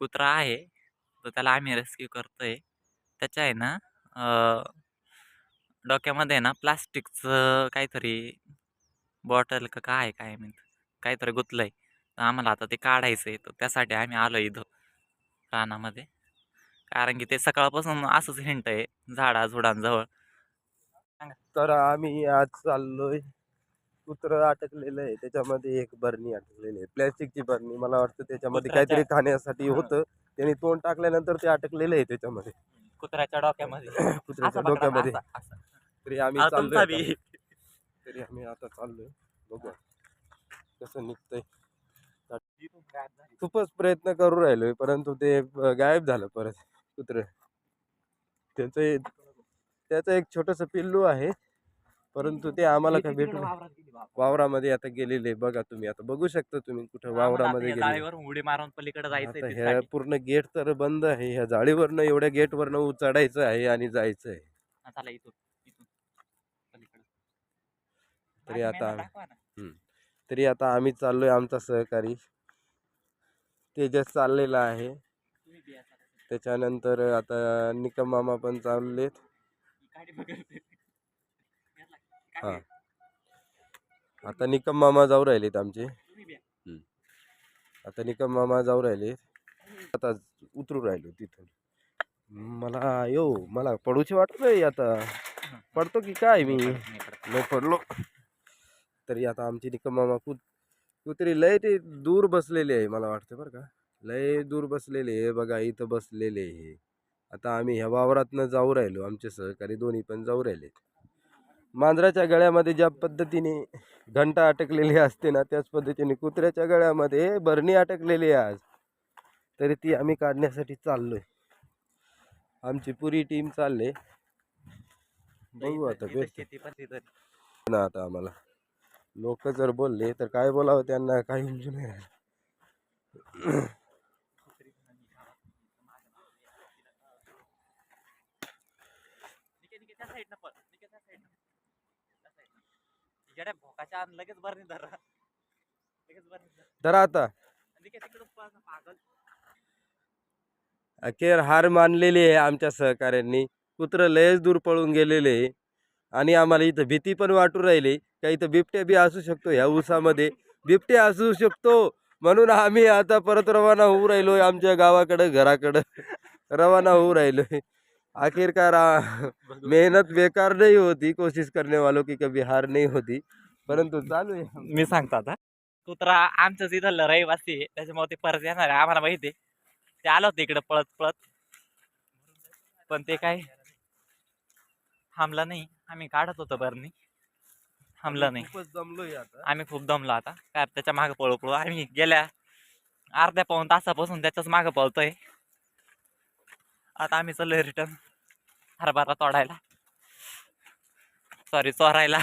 कुत्रा आहे तर त्याला आम्ही रेस्क्यू करतोय. त्याच्या आहे ना डोक्यामध्ये आहे ना प्लास्टिकचं काहीतरी बॉटल का काय काय म्हणत काहीतरी गुतलंय. तर आम्हाला आता ते काढायचं आहे तर त्यासाठी आम्ही आलो इथं रानामध्ये. कारण की ते सकाळपासून असंच हिंट आहे झाडाझुडांजवळ. तर आम्ही आज चाललोय. कुत्र अटकलेलं आहे त्याच्यामध्ये एक बरणी अटकलेली आहे. प्लॅस्टिकची बरणी मला वाटतं त्याच्यामध्ये काहीतरी खाण्यासाठी. होतं. त्याने तोंड टाकल्यानंतर ते अटकलेलं आहे त्याच्यामध्ये. कुत्र्याच्या डोक्यामध्ये. कुत्र्याच्या डोक्यामध्ये. तरी आम्ही चाललोय. आता. तरी आम्ही आता चाललोय. बघू कसं निघतंय. खूपच प्रयत्न करू राहिलोय परंतु ते अं, गायब झालं परत. कुत्र. त्याचं एक- त्याचं एक छोटस पिल्लू आहे. परंतु ते आम्हाला काय भेटू वावरामध्ये आता गेलेले बघा तुम्ही आता बघू शकता तुम्ही कुठं वावरामध्ये गेले उडी मारून पलीकडे आता जायचंय ह्या. पूर्ण गेट तर बंद आहे ह्या जाळीवरनं एवढ्या गेटवरनं चढायचं आहे आणि जायचं आहे तरी आता. तरी आता आम्ही चाललोय आमचा सहकारी. तेजस चाललेला आहे. त्याच्यानंतर आता निकम मामा पण चाललेत. ही. आता निकम मामा जाऊ राहिलेत आमचे. आता निकम मामा जाऊ राहिले आता उतरू राहिलो तिथून. मला यो मला पडूची वाटत नाही आता. पडतो की काय मी. नाही पडलो. तरी आता आमची निकम मामा कुत कुत्री लय ते दूर बसलेले आहे मला वाटतं बरं का. लय दूर बसलेले आहे बघा इथं बसलेले आहे. आता आम्ही ह्या वावरातनं जाऊ राहिलो आमचे सहकारी दोन्ही पण जाऊ राहिले मांजराच्या गळ्यामध्ये ज्या पद्धतीने घंटा अटकलेली असते ना त्याच पद्धतीने कुत्र्याच्या गळ्यामध्ये बरणी अटकलेली आहे आज. तरी ती आम्ही काढण्यासाठी चाललोय. आमची पुरी टीम चालले. बघू आता. ना आता आम्हाला. लोक जर बोलले तर काय बोलावं त्यांना काही समजून नाही तिच्याकडे भोकाच्या आण लगेच धर. लगेच धर. आता. पळ पागल. अखेर हार मानलेली आहे आमच्या सहकाऱ्यांनी. कुत्र लयच दूर पळून गेलेले आहे. आणि आम्हाला इथं भीती पण वाटू राहिली. का इथं बिबट्या बी असू शकतो ह्या ऊसामध्ये. बिबट्या असू शकतो. म्हणून आम्ही आता परत रवाना होऊ राहिलोय आमच्या गावाकडं घराकडं. रवाना होऊ राहिलोय. आखिरकार मेहनत बेकार नाही होती कोशिश करने वालों की कभी हार नहीं होती. परंतु चालू आहे. मी सांगतो आता. कुत्रा आमच्याच इथं रहिवासी आहे. त्याच्यामुळे ते परत येणार आहे. आम्हाला माहिती आहे. ते आलं होतं इकडे पळत पळत. पण ते काय थांबलं नाही. आम्ही काढत होतो बरणी. थांबलं नाही. खूपच जमलोय आता. आम्ही खूप दमलो आता. काय त्याच्या मागं पळू पळू. आम्ही गेल्या अर्ध्या पाऊन तासापासून त्याच्याच मागं पळतोय. आता आम्ही चाललोय रिटर्न हरभरा तोडायला. सॉरी चोरायला.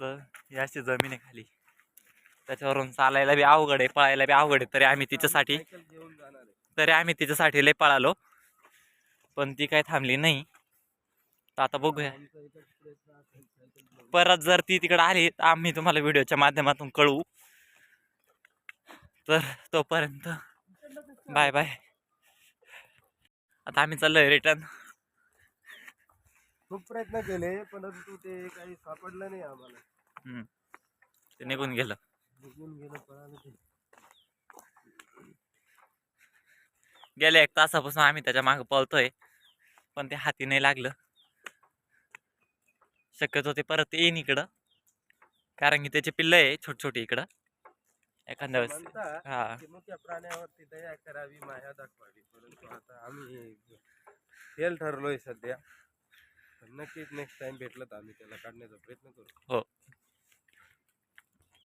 तर अशी जमीन आहे खाली. त्याच्यावरून चालायला बी अवघड आहे पळायला बी अवघड आहे. तरी आम्ही तिच्यासाठी. तरी आम्ही तिच्यासाठी लय पळालो. पण ती काय थांबली नाही. तर आता बघूया. परत जर ती तिकडे आली तर आम्ही तुम्हाला व्हिडिओच्या माध्यमातून कळवू. तर तोपर्यंत बाय बाय आता आम्ही चाललोय रिटर्न खूप प्रयत्न केले परंतु ते काही सापडलं नाही आम्हाला. ते निघून गेलं. निघून गेलं पळालं गेल्या एक तासापासून आम्ही त्याच्यामागे पळतोय पण ते हाती नाही लागलं. शक्यतो ते परत येईन इकडं. कारण की त्याचे पिल्लं आहे छोटी छोटी इकडं. एखाद्या वेळेस. हा. मोठ्या प्राण्यावरती दया करावी माया दाखवावी. परंतु आता आम्ही फेल ठरलोय सध्या. नक्कीच नेक्स्ट टाइम भेटलं तर आम्ही त्याला काढण्याचा प्रयत्न करू. हो.